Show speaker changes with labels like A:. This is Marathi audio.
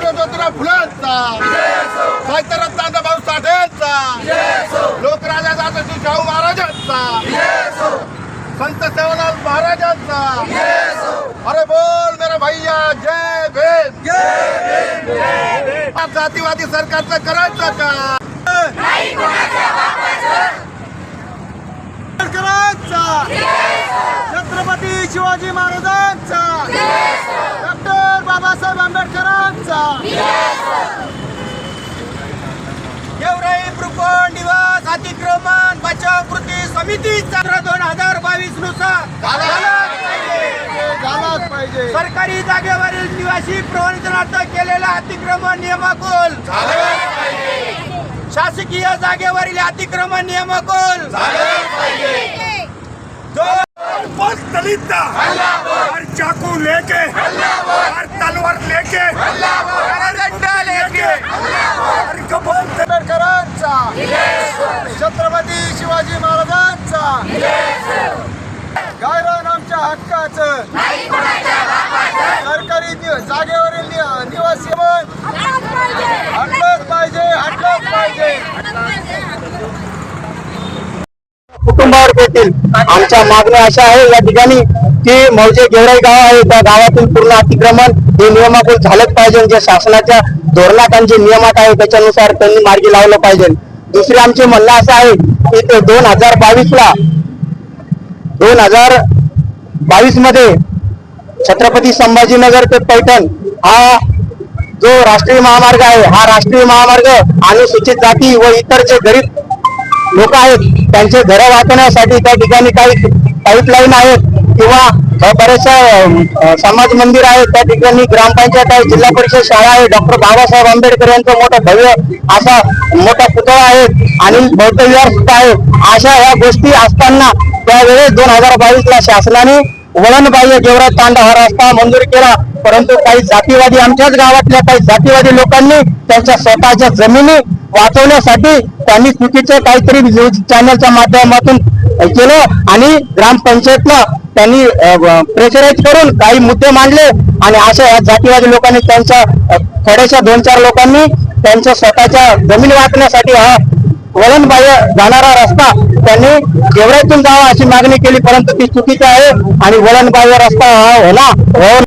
A: क्रांती सूर्य ज्योतिराव फुलेंचा. साहित्यरत्न भाऊ साठेंचा. लोकराजा दादाजी शाहू महाराजांचा. संत सेवालाल महाराजांचा. अरे बोल मेरे भैया जय भेद जातीवादी सरकारचं करायचं का?
B: करायचा. छत्रपती शिवाजी महाराजांचा. आंबेडकरांचा. गेवराई ब्रुकोण निवास अतिक्रमण बचाव कृती समितीचा. दोन हजार
A: बावीसनुसार. पाहिजे.
B: सरकारी जागेवरील निवासी प्रवंचनार्थ केलेला अतिक्रमण नियमाकुल. शासकीय जागेवरील अतिक्रमण नियमाकुल.
C: चाकू लेके लेके
B: आंबेडकरांचा. छत्रपती शिवाजी महाराजांचा. गायरान आमच्या हक्काचं. सरकारी जागेवरील निवासी हटलंच पाहिजे हटलंच पाहिजे.
D: कुटुंबावर येतील आमच्या मागण्या अशा आहे या ठिकाणी की मौजे गेवराई गाव आहे त्या गावातील पूर्ण अतिक्रमण हे नियमातून झालंच पाहिजे. जे शासनाच्या धोरणात आणि जे नियमात आहे त्याच्यानुसार त्यांनी मार्गी लावलं पाहिजे. दुसरे आमचे म्हणणं असं आहे की ते दोन हजार बावीसला दोन हजार बावीसमध्ये छत्रपती संभाजीनगर ते पैठण हा जो राष्ट्रीय महामार्ग आहे हा राष्ट्रीय महामार्ग अनुसूचित जाती व इतर जे गरीब लोक आहेत त्यांचे घरं वाचवण्यासाठी त्या ठिकाणी काही पाईपलाईन आहेत. किंवा बऱ्याचशा बरेचशा समाज मंदिर आहेत त्या ठिकाणी ग्रामपंचायत आहे जिल्हा परिषद शाळा आहे डॉक्टर बाबासाहेब आंबेडकर यांचं मोठं भव्य असा मोठा पुतळा आहे आणि बौद्ध विहार सुद्धा आहे. अशा ह्या गोष्टी असताना त्यावेळेस दोन हजार बावीस ला शासनाने वळणबाह्य गेवरात तांडा हा रस्ता मंजूर केला परंतु काही जातीवादी आमच्याच गावातल्या काही जातीवादी लोकांनी त्यांच्या स्वतःच्या जमिनी वाचवण्यासाठी त्यांनी चुकीचे काहीतरी न्यूज चॅनलच्या माध्यमातून केलं आणि ग्रामपंचायतनं त्यांनी प्रेशराईज करून काही मुद्दे मांडले आणि अशा या जातीवादी लोकांनी त्यांच्या थोड्याशा दोन चार लोकांनी त्यांच्या स्वतःच्या जमीन वाचण्यासाठी हा वळणबाह्य जाणारा रस्ता त्यांनी जेवढ्यातून जावा अशी मागणी केली परंतु ती चुकीची आहे आणि वळणबाह्य रस्ता हा होणार